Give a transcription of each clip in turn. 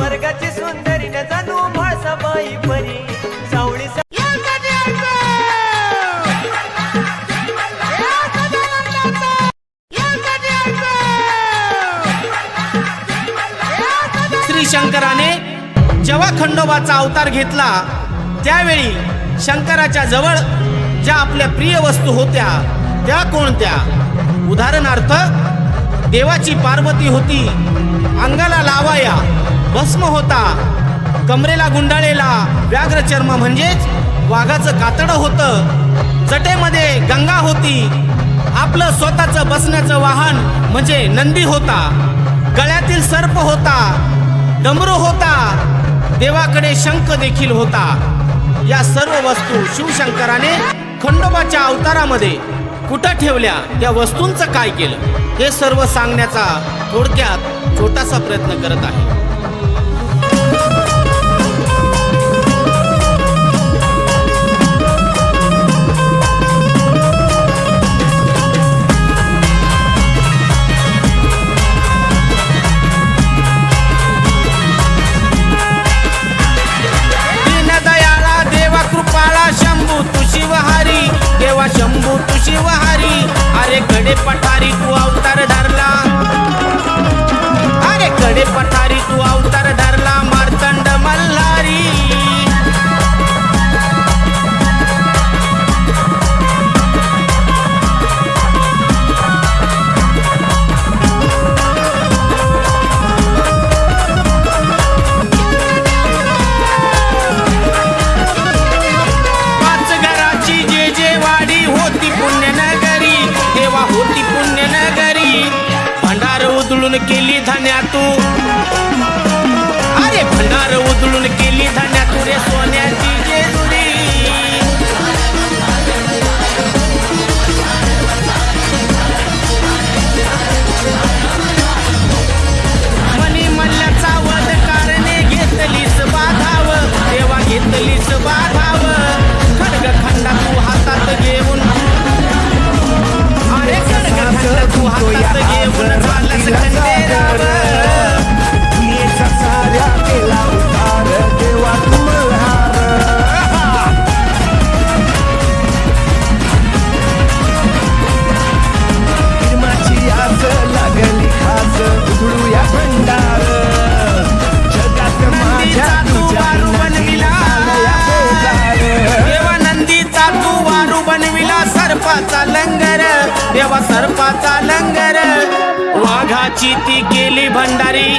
स्वर्गाची सुंदरी न जाणू म्हाळसाबाई परी. सावळी सा- श्री शंकराने जेव्हा खंडोबाचा अवतार घेतला त्यावेळी शंकराच्या जवळ ज्या आपल्या प्रिय वस्तू होत्या त्या कोणत्या? उदाहरणार्थ देवाची पार्वती होती अंगाला लावाया भस्म होता. कमरेला गुंडाळेला व्याघ्र चर्म म्हणजेच वाघाचं कातडं होतं. जटेमध्ये गंगा होती. आपलं स्वतःचं बसण्याचं वाहन म्हणजे नंदी होता. गळ्यातील सर्प होता. डमरू होता. देवाकडे शंख देखील होता. या सर्व वस्तू शिवशंकराने खंडोबाच्या अवतारामध्ये कुठं ठेवल्या? त्या वस्तूंचं काय केलं? हे सर्व सांगण्याचा थोडक्यात छोटासा प्रयत्न करत आहे. अरे कडे केली केली धन्यातू अरे भंडार उधळून बनविला सर्पाचा लंगर देवा सर्पाचा लंगर. वाघाची ती केली भंडारी.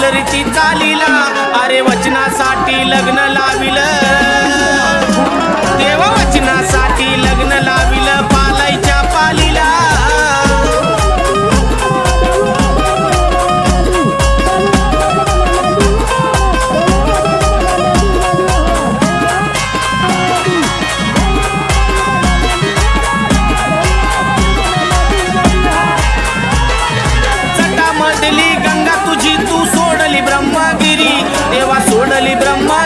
देवा चालीला. अरे वचनासाठी लग्न लाविलं.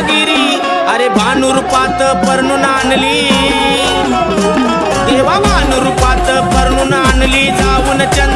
ब्रह्मगिरी अरे भानुरूपात परणून आणली. देवा भानुरूपात परणून आणली. जाऊन चंद